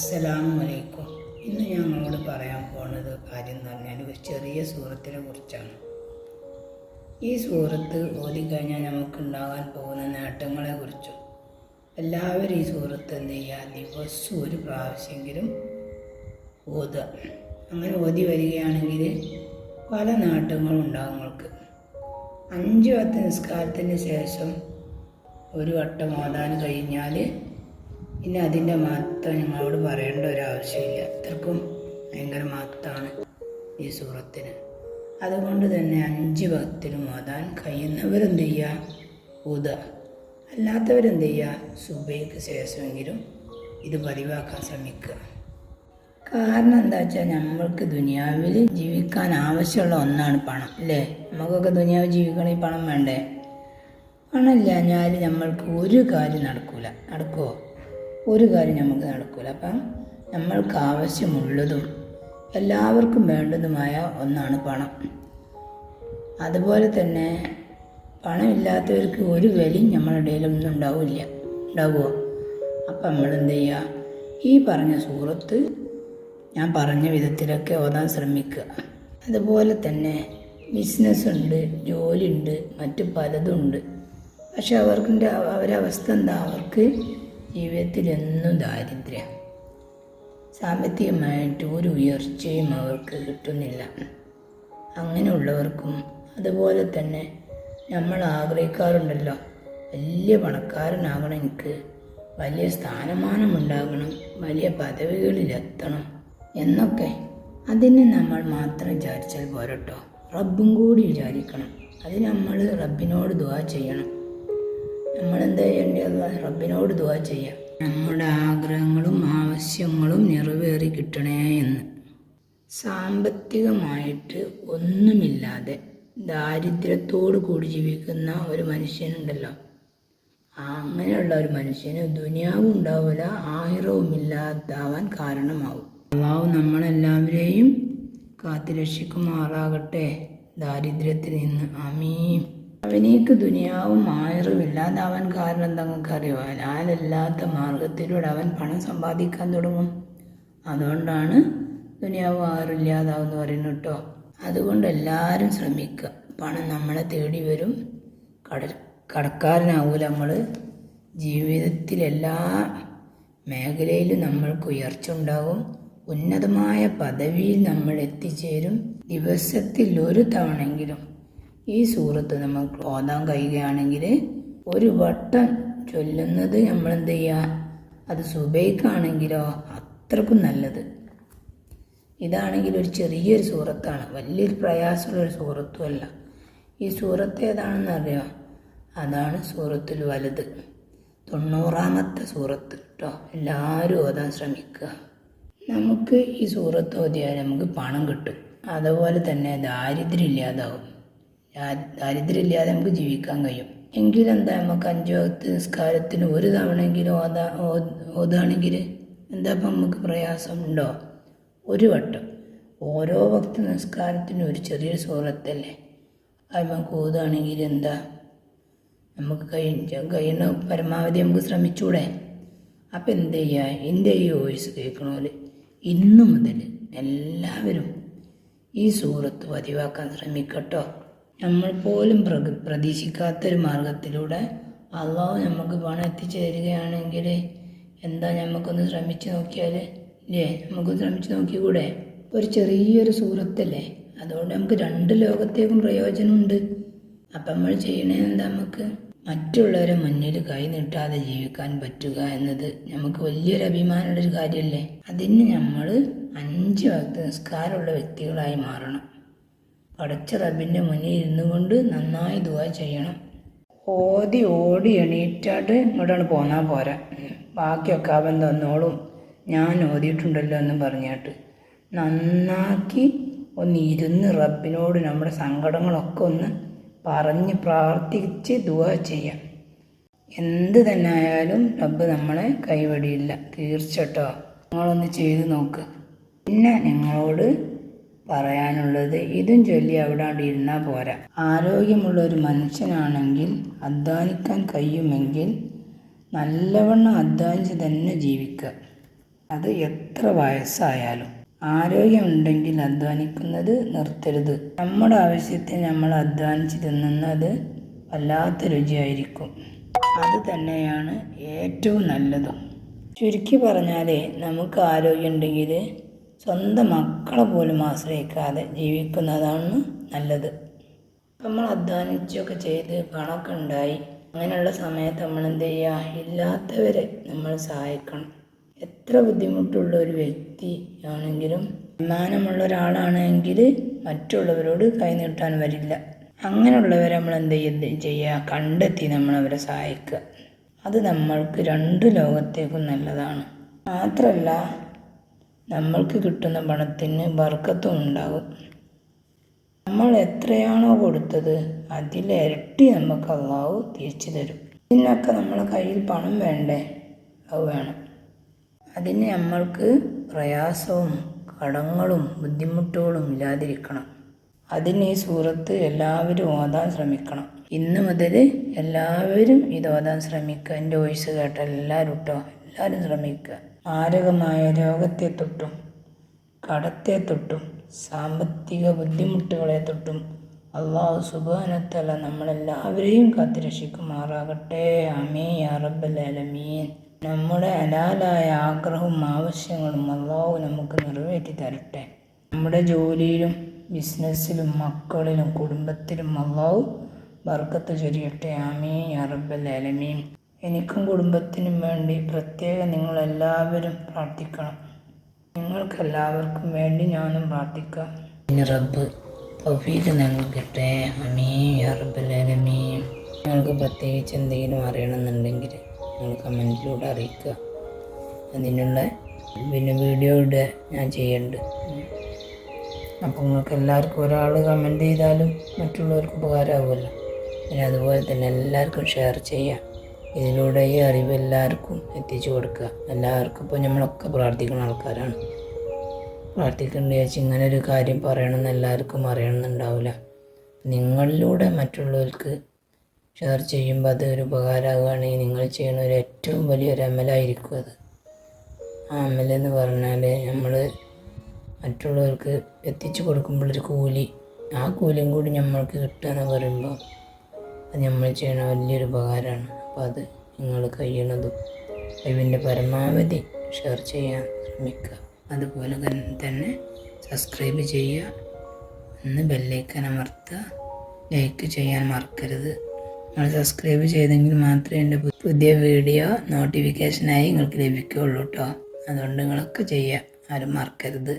അസ്സലാമു അലൈക്കും ഇന്ന് ഞാൻ ഞങ്ങളോട് പറയാൻ പോകുന്നത് കാര്യം എന്ന് പറഞ്ഞാൽ ഒരു ചെറിയ സൂറത്തിനെ കുറിച്ചാണ്. ഈ സൂറത്ത് ഓതിക്കഴിഞ്ഞാൽ നമുക്കുണ്ടാകാൻ പോകുന്ന നേട്ടങ്ങളെ കുറിച്ചും എല്ലാവരും ഈ സൂറത്ത് എന്ത് ചെയ്യുക? ദിവസവും ഒരു പ്രാവശ്യമെങ്കിലും ഓതുക. അങ്ങനെ ഓതി വരികയാണെങ്കിൽ പല നേട്ടങ്ങളും ഉണ്ടാകും നിങ്ങൾക്ക്. അഞ്ച് പത്ത് നിസ്കാരത്തിന് ശേഷം ഒരു വട്ടം ഓതാൻ കഴിഞ്ഞാൽ പിന്നെ അതിന്റെ മഹത്വം നിങ്ങളോട് പറയേണ്ട ഒരു ആവശ്യമില്ല. അത്രക്കും ഭയങ്കര മഹത്വമാണ് ഈ സൂറത്തിന്. അതുകൊണ്ട് തന്നെ അഞ്ച് ഭക്തനും ഓതാൻ കഴിയുന്നവരെന്ത് ചെയ്യുക ഉദ അല്ലാത്തവരെന്ത് ചെയ്യുക സുബൈക്ക് ശേഷമെങ്കിലും ഇത് പതിവാക്കാൻ ശ്രമിക്കുക. കാരണം എന്താ വെച്ചാൽ നമ്മൾക്ക് ദുനിയാവിൽ ജീവിക്കാൻ ആവശ്യമുള്ള ഒന്നാണ് പണം അല്ലേ? നമുക്കൊക്കെ ദുനിയാവ് ജീവിക്കണമെങ്കിൽ പണം വേണ്ടേ? പണമില്ലാഞ്ഞാൽ നമ്മൾക്ക് ഒരു കാര്യം നടക്കൂല. നടക്കുമോ ഒരു കാര്യം നമുക്ക് നടക്കില്ല അപ്പം നമ്മൾക്ക് ആവശ്യമുള്ളതും എല്ലാവർക്കും വേണ്ടതുമായ ഒന്നാണ് പണം. അതുപോലെ തന്നെ പണമില്ലാത്തവർക്ക് ഒരു വിലയും നമ്മളുടെ ഇടയിലൊന്നും ഉണ്ടാവില്ല ഉണ്ടാവുക. അപ്പം നമ്മൾ എന്ത് ചെയ്യുക? ഈ പറഞ്ഞ സൂറത്ത് ഞാൻ പറഞ്ഞ വിധത്തിലൊക്കെ ഓതാൻ ശ്രമിക്കുക. അതുപോലെ തന്നെ ബിസിനസ്സുണ്ട് ജോലിയുണ്ട് മറ്റു പലതും ഉണ്ട്. പക്ഷെ അവർക്ക് അവരുടെ അവസ്ഥ എന്താ? അവർക്ക് ജീവിതത്തിൽ എന്നും ദാരിദ്ര്യം. സാമ്പത്തികമായിട്ട് ഒരു ഉയർച്ചയും അവർക്ക് കിട്ടുന്നില്ല. അങ്ങനെയുള്ളവർക്കും അതുപോലെ തന്നെ നമ്മൾ ആഗ്രഹിക്കാറുണ്ടല്ലോ വലിയ പണക്കാരനാകണം എനിക്ക് വലിയ സ്ഥാനമാനം ഉണ്ടാകണം വലിയ പദവികളിലെത്തണം എന്നൊക്കെ. അതിന് നമ്മൾ മാത്രം വിചാരിച്ചാൽ പോരട്ടോ. റബ്ബും കൂടി വിചാരിക്കണം. അത് നമ്മൾ റബ്ബിനോട് ദുവാ ചെയ്യണം. നമ്മളെന്താ ചെയ്യേണ്ടത് റബ്ബിനോട് ദുവാ ചെയ്യാം. നമ്മുടെ ആഗ്രഹങ്ങളും ആവശ്യങ്ങളും നിറവേറി കിട്ടണേ എന്ന്. സാമ്പത്തികമായിട്ട് ഒന്നുമില്ലാതെ ദാരിദ്ര്യത്തോട് കൂടി ജീവിക്കുന്ന ഒരു മനുഷ്യനുണ്ടല്ലോ. അങ്ങനെയുള്ള ഒരു മനുഷ്യന് ദുനിയാവും ഉണ്ടാവില്ല ആയിരവും ഇല്ലാതാവാൻ കാരണമാവും. അള്ളാഹു നമ്മളെല്ലാവരെയും കാത്തുരക്ഷിക്കുമാറാകട്ടെ. ദാരിദ്ര്യത്തിൽ നിന്ന് അമീം അവനേക്ക് ദുനിയാവും ആയറും ഇല്ലാതാവാൻ കാരണം തങ്ങൾക്കറിയോ നിങ്ങൾക്ക് അറിയോ ലാലല്ലാത്ത മാർഗത്തിലൂടെ അവൻ പണം സമ്പാദിക്കാൻ തുടങ്ങും. അതുകൊണ്ടാണ് ദുനിയാവ് ആരും ഇല്ലാതാവെന്ന് പറയുന്നത് കേട്ടോ. അതുകൊണ്ട് എല്ലാവരും ശ്രമിക്കുക. പണം നമ്മളെ തേടി വരും. കട കടക്കാരനാവൂല നമ്മൾ ജീവിതത്തിലെല്ലാ മേഖലയിലും നമ്മൾക്ക് ഉയർച്ച ഉണ്ടാകും. ഉന്നതമായ പദവിയിൽ നമ്മൾ എത്തിച്ചേരും. ദിവസത്തിൽ ഒരു തവണെങ്കിലും ഈ സൂറത്ത് നമ്മൾ ഓതാൻ കഴിയുകയാണെങ്കിൽ ഒരു വട്ടം ചൊല്ലുന്നത് നമ്മൾ എന്ത് ചെയ്യുക? അത് സുബൈക്കാണെങ്കിലോ അത്രക്കും നല്ലത്. ഇതാണെങ്കിൽ ഒരു ചെറിയൊരു സൂറത്താണ്. വലിയൊരു പ്രയാസമുള്ള ഒരു സൂറത്തും അല്ല. ഈ സൂറത്ത് ഏതാണെന്ന് അറിയാം? അതാണ് സൂറത്തിൽ വലുത് തൊണ്ണൂറാമത്തെ സൂറത്ത് കേട്ടോ എല്ലാവരും ഓതാൻ ശ്രമിക്കുക. നമുക്ക് ഈ സൂറത്ത് ഓതിയാൽ നമുക്ക് പണം കിട്ടും. അതുപോലെ തന്നെ ദാരിദ്ര്യം ഇല്ലാതാവും. ദാ- ദാരിദ്ര്യം ഇല്ലാതെ നമുക്ക് ജീവിക്കാൻ കഴിയും. എങ്കിലെന്താ നമുക്ക് അഞ്ചു വക്ത് നിസ്കാരത്തിന് ഒരു തവണയെങ്കിലും ഓതാ ഓതാണെങ്കിൽ എന്താ ഇപ്പം നമുക്ക് പ്രയാസം ഉണ്ടോ ഒരു വട്ടം. ഓരോ ഭക്ത നിസ്കാരത്തിനും ഒരു ചെറിയൊരു സൂറത്തല്ലേ? അത് നമുക്ക് ഓതുകയാണെങ്കിൽ എന്താ? നമുക്ക് കഴി കഴിയുന്ന പരമാവധി നമുക്ക് ശ്രമിച്ചൂടെ? അപ്പം എന്ത് ചെയ്യുക എന്റെ ഈ വോയിസ് കേൾക്കണോൽ ഇന്നു മുതൽ എല്ലാവരും ഈ സൂറത്ത് പതിവാക്കാൻ ശ്രമിക്കട്ടോ. നമ്മൾ പോലും പ്രതീക്ഷിക്കാത്തൊരു മാർഗത്തിലൂടെ അള്ളാഹു നമുക്ക് പണം എത്തിച്ചു തരികയാണെങ്കിൽ എന്താ നമുക്കൊന്ന് ശ്രമിച്ചു നോക്കിയാൽ ഇല്ലേ? നമുക്കൊന്ന് ശ്രമിച്ചു നോക്കിക്കൂടെ? ഒരു ചെറിയൊരു സൂറത്തല്ലേ? അതുകൊണ്ട് നമുക്ക് രണ്ട് ലോകത്തേക്കും പ്രയോജനമുണ്ട്. അപ്പം നമ്മൾ ചെയ്യണേ എന്താ? നമുക്ക് മറ്റുള്ളവരെ മുന്നിൽ കൈ നീട്ടാതെ ജീവിക്കാൻ പറ്റുക എന്നത് നമുക്ക് വലിയൊരു അഭിമാനമുള്ളൊരു കാര്യമല്ലേ? അതിന് നമ്മൾ അഞ്ച് വക്ത നിസ്കാരമുള്ള വ്യക്തികളായി മാറണം. പടച്ച റബിന്റെ മുന്നിൽ ഇരുന്നു കൊണ്ട് നന്നായി ദുവാ ചെയ്യണം. ഓതി ഓടി എണീറ്റായിട്ട് ഇങ്ങോട്ടാണ് പോന്നാൽ പോരാ. ബാക്കിയൊക്കെ അവൻ തന്നോളും. ഞാൻ ഓതിയിട്ടുണ്ടല്ലോ എന്ന് പറഞ്ഞിട്ട്. നന്നാക്കി ഒന്ന് ഇരുന്ന് റബ്ബിനോട് നമ്മുടെ സങ്കടങ്ങളൊക്കെ ഒന്ന് പറഞ്ഞ് പ്രാർത്ഥിച്ച് ദുവാ ചെയ്യാം. എന്ത് തന്നെ ആയാലും റബ്ബ് നമ്മളെ കൈവടിയില്ല തീർച്ചട്ടോ. നിങ്ങളൊന്ന് ചെയ്ത് നോക്ക്. പിന്നെ നിങ്ങളോട് പറയാനുള്ളത്. ഇതും ചൊല്ലി അവിടെ ഇരുന്നാൽ പോരാ. ആരോഗ്യമുള്ള ഒരു മനുഷ്യനാണെങ്കിൽ അധ്വാനിക്കാൻ കഴിയുമെങ്കിൽ നല്ലവണ്ണം അധ്വാനിച്ച് തന്നെ ജീവിക്കുക അത് എത്ര വയസ്സായാലും. ആരോഗ്യമുണ്ടെങ്കിൽ അധ്വാനിക്കുന്നത് നിർത്തരുത്. നമ്മുടെ ആവശ്യത്തിന് നമ്മൾ അധ്വാനിച്ച് തിന്നുന്നത് വല്ലാത്ത രുചിയായിരിക്കും. അത് തന്നെയാണ് ഏറ്റവും നല്ലതും. ചുരുക്കി പറഞ്ഞാൽ നമുക്ക് ആരോഗ്യമുണ്ടെങ്കിൽ സ്വന്തം മക്കളെ പോലും ആശ്രയിക്കാതെ ജീവിക്കുന്നതാണ് നല്ലത്. നമ്മൾ അധ്വാനിച്ചൊക്കെ ചെയ്ത് പണമൊക്കെ ഉണ്ടായി. അങ്ങനെയുള്ള സമയത്ത് നമ്മൾ എന്ത് ചെയ്യുക? ഇല്ലാത്തവരെ നമ്മൾ സഹായിക്കണം. എത്ര ബുദ്ധിമുട്ടുള്ള ഒരു വ്യക്തി ആണെങ്കിലും അഭിമാനമുള്ള ഒരാളാണെങ്കിൽ മറ്റുള്ളവരോട് കൈനീട്ടാൻ വരില്ല. അങ്ങനെയുള്ളവരെ നമ്മൾ എന്ത് ചെയ്യുക? കണ്ടെത്തി നമ്മൾ അവരെ സഹായിക്കുക. അത് നമ്മൾക്ക് രണ്ട് ലോകത്തേക്കും നല്ലതാണ്. മാത്രമല്ല നമ്മൾക്ക് കിട്ടുന്ന പണത്തിന് ബർക്കത്തും ഉണ്ടാകും. നമ്മൾ എത്രയാണോ കൊടുത്തത് അതിലിരട്ടി നമുക്ക് അള്ളാഹു തിരിച്ചു തരും. ഇതിനൊക്കെ നമ്മളെ കയ്യിൽ പണം വേണ്ടേ? അത് വേണം. അതിന് നമ്മൾക്ക് പ്രയാസവും കടങ്ങളും ബുദ്ധിമുട്ടുകളും ഇല്ലാതിരിക്കണം. അതിന് ഈ സൂറത്ത് എല്ലാവരും ഓതാൻ ശ്രമിക്കണം. ഇന്ന് മുതൽ എല്ലാവരും ഇത് ഓതാൻ ശ്രമിക്കുക. എന്റെ വോയിസ് കേട്ട എല്ലാവരും കേട്ടോ എല്ലാവരും ശ്രമിക്കുക. മാരകമായ രോഗത്തെ തൊട്ടും കടത്തെ തൊട്ടും സാമ്പത്തിക ബുദ്ധിമുട്ടുകളെ തൊട്ടും അള്ളാഹു സുബാനത്തല നമ്മളെല്ലാവരെയും കാത്തുരക്ഷിക്കുമാറാകട്ടെ. അമീ അറബലമീൻ നമ്മുടെ അലാലായ ആഗ്രഹവും ആവശ്യങ്ങളും അള്ളാഹു നമുക്ക് നിറവേറ്റി തരട്ടെ. നമ്മുടെ ജോലിയിലും ബിസിനസ്സിലും മക്കളിലും കുടുംബത്തിലും അള്ളാഹു ബർക്കത്ത് ചൊരിയട്ടെ. ആമീ അറബലമീൻ എനിക്കും കുടുംബത്തിനും വേണ്ടി പ്രത്യേകം നിങ്ങളെല്ലാവരും പ്രാർത്ഥിക്കണം. നിങ്ങൾക്കെല്ലാവർക്കും വേണ്ടി ഞാനും പ്രാർത്ഥിക്കാം. ഇനി റബ്ബ് തൗഫീഖ് നൽകട്ടെ. അമീ നിങ്ങൾക്ക് പ്രത്യേകിച്ച് എന്തെങ്കിലും അറിയണമെന്നുണ്ടെങ്കിൽ നിങ്ങൾ കമന്റിലൂടെ അറിയിക്കുക. അതിനുള്ള പിന്നെ വീഡിയോ ഇടുക ഞാൻ ചെയ്യുന്നുണ്ട് അപ്പോൾ നിങ്ങൾക്ക് എല്ലാവർക്കും ഒരാൾ കമന്റ് ചെയ്താലും മറ്റുള്ളവർക്ക് ഉപകാരമാകുമല്ലോ പിന്നെ അതുപോലെ തന്നെ എല്ലാവർക്കും ഷെയർ ചെയ്യാം ഇതിലൂടെ ഈ അറിവ് എല്ലാവർക്കും എത്തിച്ചു കൊടുക്കുക. എല്ലാവർക്കും ഇപ്പോൾ നമ്മളൊക്കെ പ്രാർത്ഥിക്കുന്ന ആൾക്കാരാണ്. പ്രാർത്ഥിക്കേണ്ട വെച്ച് ഇങ്ങനെ ഒരു കാര്യം പറയണമെന്ന് എല്ലാവർക്കും അറിയണമെന്നുണ്ടാവില്ല നിങ്ങളിലൂടെ മറ്റുള്ളവർക്ക് ഷെയർ ചെയ്യുമ്പോൾ അത് ഒരു ഉപകാരമാകുകയാണെങ്കിൽ നിങ്ങൾ ചെയ്യുന്ന ഒരു ഏറ്റവും വലിയൊരു അമലായിരിക്കും അത്. ആ അമലെന്ന് പറഞ്ഞാൽ നമ്മൾ മറ്റുള്ളവർക്ക് എത്തിച്ചു കൊടുക്കുമ്പോഴൊരു കൂലി. ആ കൂലിയും കൂടി നമ്മൾക്ക് കിട്ടുക എന്ന് പറയുമ്പോൾ അത് നമ്മൾ ചെയ്യണ വലിയൊരു ഉപകാരമാണ്. അപ്പോൾ അത് നിങ്ങൾ കഴിയണതും കഴിവിന്റെ പരമാവധി ഷെയർ ചെയ്യാൻ ശ്രമിക്കുക. അതുപോലെ തന്നെ സബ്സ്ക്രൈബ് ചെയ്യുക. ഒന്ന് ബെല്ലൈക്കൻ അമർത്തുക. ലൈക്ക് ചെയ്യാൻ മറക്കരുത്. നിങ്ങൾ സബ്സ്ക്രൈബ് ചെയ്തെങ്കിൽ മാത്രമേ എന്റെ പുതിയ വീഡിയോ നോട്ടിഫിക്കേഷനായി നിങ്ങൾക്ക് ലഭിക്കുകയുള്ളൂ കേട്ടോ അതുകൊണ്ട് നിങ്ങളൊക്കെ ചെയ്യുക ആരും മറക്കരുത്.